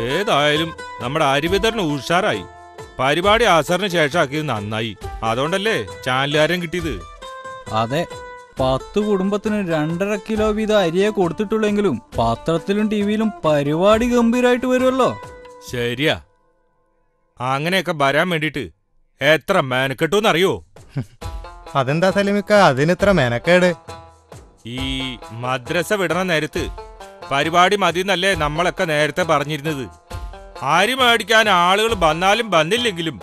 ഏതായാലും നമ്മുടെ അരിവിതരണ ഉഷാറായി. പരിപാടി ആസറിന് ശേഷമാക്കിയത് നന്നായി. അതുകൊണ്ടല്ലേ ചാനലുകാരൻ കിട്ടിയത്? അതെ പത്ത് കുടുംബത്തിന് രണ്ടര കിലോ വീതം അരിയെ കൊടുത്തിട്ടുള്ളെങ്കിലും പത്രത്തിലും ടിവിയിലും പരിപാടി ഗംഭീരായിട്ട് വരുമല്ലോ. ശരിയാ. അങ്ങനെയൊക്കെ വരാൻ വേണ്ടിട്ട് എത്ര മെനക്കെട്ടൂന്നറിയോ അതെന്താ സലിമിക്ക? അതിനിത്ര മെനക്കേട്. ഈ മദ്രസ വിടണ നേരത്ത് പരിപാടി മതി എന്നല്ലേ നമ്മളൊക്കെ നേരത്തെ പറഞ്ഞിരുന്നത്. ആര് മേടിക്കാൻ ആളുകൾ വന്നാലും വന്നില്ലെങ്കിലും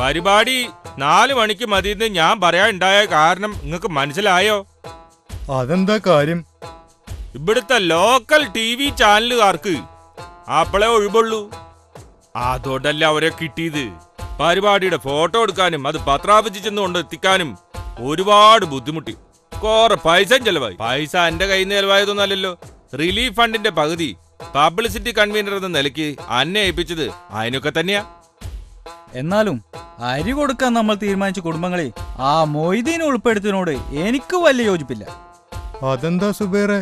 പരിപാടി നാല് മണിക്ക് മതി എന്ന് ഞാൻ പറയാനുണ്ടായ കാരണം നിങ്ങൾക്ക് മനസ്സിലായോ? അതെന്താ കാര്യം? ഇവിടുത്തെ ലോക്കൽ ടി വി ചാനലുകാർക്ക് അപ്പളെ ഒഴിവുള്ളൂ. അതോടല്ല അവരെ കിട്ടിയത്? പരിപാടിയുടെ ഫോട്ടോ എടുക്കാനും അത് പത്രാപിച്ച് ചെന്ന് കൊണ്ട് എത്തിക്കാനും ഒരുപാട് ബുദ്ധിമുട്ടി. കുറെ പൈസ ചെലവായി. പൈസ എന്റെ കയ്യിൽ നിന്ന് ചെലവായതൊന്നല്ലല്ലോ റിലീഫ് ഫണ്ടിന്റെ പകുതി പബ്ലിസിറ്റി കൺവീനർ എന്ന നിലയ്ക്ക് അന്നെ ഏൽപ്പിച്ചത് അതിനൊക്കെ തന്നെയാ. എന്നാലും അരി കൊടുക്കാൻ നമ്മൾ തീരുമാനിച്ച കുടുംബങ്ങളെ ആ മൊയ്തീനെ ഉൾപ്പെടുത്തിനോട് എനിക്ക് വലിയ യോജിപ്പില്ല. അതെന്താ സുബേറെ?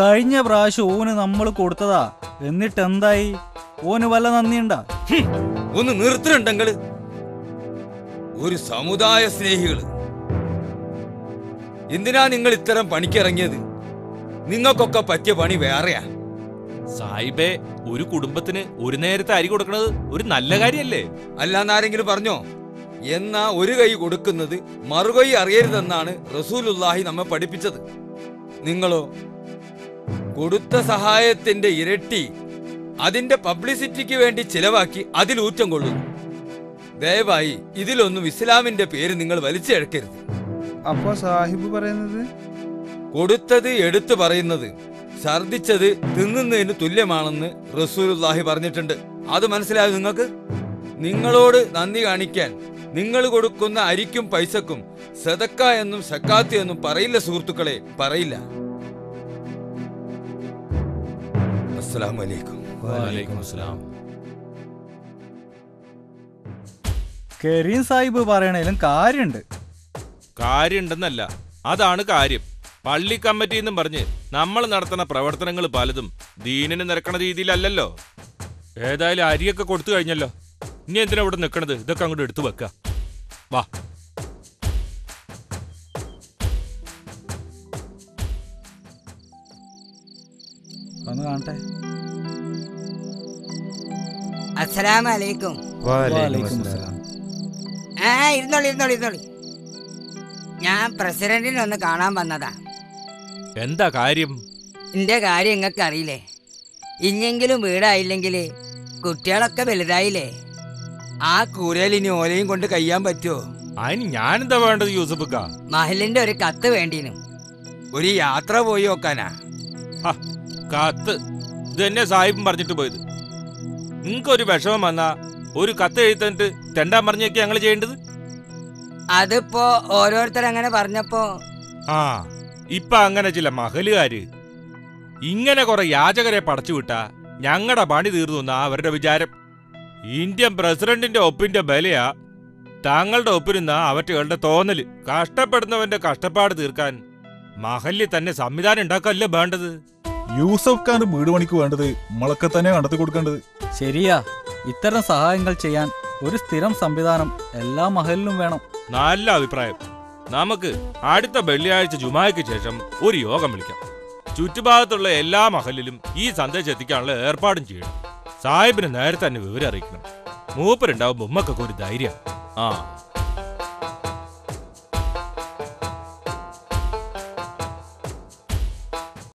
കഴിഞ്ഞ പ്രാവശ്യം ഓന് നമ്മൾ കൊടുത്തതാ. എന്നിട്ട് എന്തായി ഓന് വല്ല നന്ദിയുണ്ടാ? ഒന്ന് നിർത്തുന്നുണ്ടെങ്കിൽ ഒരു സമുദായ സ്നേഹികൾ. എന്തിനാ നിങ്ങൾ ഇത്തരം പണിക്കിറങ്ങിയത് നിങ്ങൾക്കൊക്കെ പറ്റിയ പണി വേറെയാ. സായിബേ ഒരു കുടുംബത്തിന് ഒരു നേരത്തെ അരി കൊടുക്കുന്നത് ഒരു നല്ല കാര്യല്ലേ? അല്ലാന്നാരെങ്കിലും പറഞ്ഞോ? എന്നാ ഒരു കൈ കൊടുക്കുന്നത് മറുകൈ അറിയരുതെന്നാണ് റസൂലുല്ലാഹി നമ്മെ പഠിപ്പിച്ചത്. നിങ്ങളോ? കൊടുത്ത സഹായത്തിന്റെ ഇരട്ടി അതിന്റെ പബ്ലിസിറ്റിക്ക് വേണ്ടി ചിലവാക്കി അതിലൂറ്റം ഊറ്റം കൊള്ളുന്നു. ദയവായി ഇതിലൊന്നും ഇസ്ലാമിന്റെ പേര് നിങ്ങൾ വലിച്ചെടുക്കരുത്. അപ്പൊ സാഹിബ് പറയുന്നത് കൊടുത്തത് എടുത്തു പറയുന്നത് ഛർദിച്ചത് തിന്നുന്നതിന് തുല്യമാണെന്ന് റസൂലുല്ലാഹി പറഞ്ഞിട്ടുണ്ട്. അത് മനസ്സിലായോ നിങ്ങൾക്ക്? നിങ്ങളോട് നന്ദി കാണിക്കാൻ നിങ്ങൾ കൊടുക്കുന്ന അരിക്കും പൈസക്കും സദക്ക എന്നും സക്കാത്ത് എന്നും പറയില്ല സുഹൃത്തുക്കളെ പറയില്ല. അസ്സലാമു അലൈക്കും. കരീം സാഹിബ് പറയണേലും കാര്യണ്ട് കാര്യണ്ടെന്നല്ല അതാണ് കാര്യം. പള്ളി കമ്മിറ്റി എന്നും പറഞ്ഞ് നമ്മൾ നടത്തുന്ന പ്രവർത്തനങ്ങൾ പലതും ദീനിന് നിരക്കണ രീതിയിലല്ലല്ലോ. ഏതായാലും അരിയൊക്കെ കൊടുത്തു കഴിഞ്ഞല്ലോ. ഇനി എന്തിനാ ഇവിടെ നിൽക്കണത് ഇതൊക്കെ അങ്ങോട്ട് എടുത്തു വെക്ക. വാ. ഒന്ന് കാണട്ടെ. അസ്സലാമലൈക്കും. വാലൈക്കും അസ്സലാം. ആ ഇരുന്നോളി ഇരുന്നോളി ഇരുന്നോളി. ഞാൻ പ്രസിഡന്റിനെ ഒന്ന് കാണാൻ വന്നതാ. എന്താ കാര്യം? എന്റെ കാര്യം നിങ്ങൾക്ക് അറിയില്ലേ? ഇഞ്ഞെങ്കിലും വീടായില്ലെങ്കിൽ കുട്ടികളൊക്കെ വലുതായില്ലേ? ആ കൂരയിൽ ഇനി ഓലയും കൊണ്ട് കഴിയാൻ പറ്റുമോ അതിന് എന്താ വേണ്ടത് യൂസഫക്ക? മഹലിന്റെ ഒരു കത്ത് വേണ്ടീനും. ഒരു യാത്ര പോയി നോക്കാനാ. ഹ, കത്ത്. ഇത് എന്നെ സാഹിബും പറഞ്ഞിട്ട് പോയത്. നിങ്ങൾക്കൊരു വിഷമം വന്നാ ഒരു കത്ത് എഴുതിട്ട് തെണ്ടാൻ പറഞ്ഞൊക്കെ ഞങ്ങൾ ചെയ്യേണ്ടത്? അതിപ്പോ ഓരോരുത്തർ അങ്ങനെ പറഞ്ഞപ്പോ ആ. ഇപ്പൊ അങ്ങനെ ചില മഹലുകാര്. ഇങ്ങനെ കുറെ യാചകരെ പടച്ചുവിട്ടാ ഞങ്ങളുടെ പണി തീർന്നു എന്നാ അവരുടെ വിചാരം. ഇന്ത്യൻ പ്രസിഡന്റിന്റെ ഒപ്പിന്റെ ബലയാ താങ്കളുടെ ഒപ്പിരുന്ന അവറ്റകളുടെ തോന്നൽ. കഷ്ടപ്പെടുന്നവന്റെ കഷ്ടപ്പാട് തീർക്കാൻ മഹല്ലി തന്നെ സംവിധാനം ഉണ്ടാക്കല്ലേ വേണ്ടത്? യൂസഫ് ഖാന്റെ വീട് പണിക്ക് വേണ്ടത് നമ്മളൊക്കെ തന്നെ കണ്ടെത്തി കൊടുക്കേണ്ടത്. ശരിയാ. ഇത്തരം സഹായങ്ങൾ ചെയ്യാൻ ഒരു സ്ഥിരം സംവിധാനം എല്ലാ മഹലിലും വേണം. നല്ല അഭിപ്രായം. നമുക്ക് അടുത്ത വെള്ളിയാഴ്ച ജുമായ്ക്ക് ശേഷം ഒരു യോഗം വിളിക്കാം. ചുറ്റുഭാഗത്തുള്ള എല്ലാ മഹലിലും ഈ സന്ദേശം എത്തിക്കാനുള്ള ഏർപ്പാടും ചെയ്യണം. സാഹിബിന് നേരത്തെ തന്നെ വിവരം അറിയിക്കണം. മൂപ്പരുണ്ടാവും ഉമ്മക്കൊക്കെ ഒരു ധൈര്യം ആ.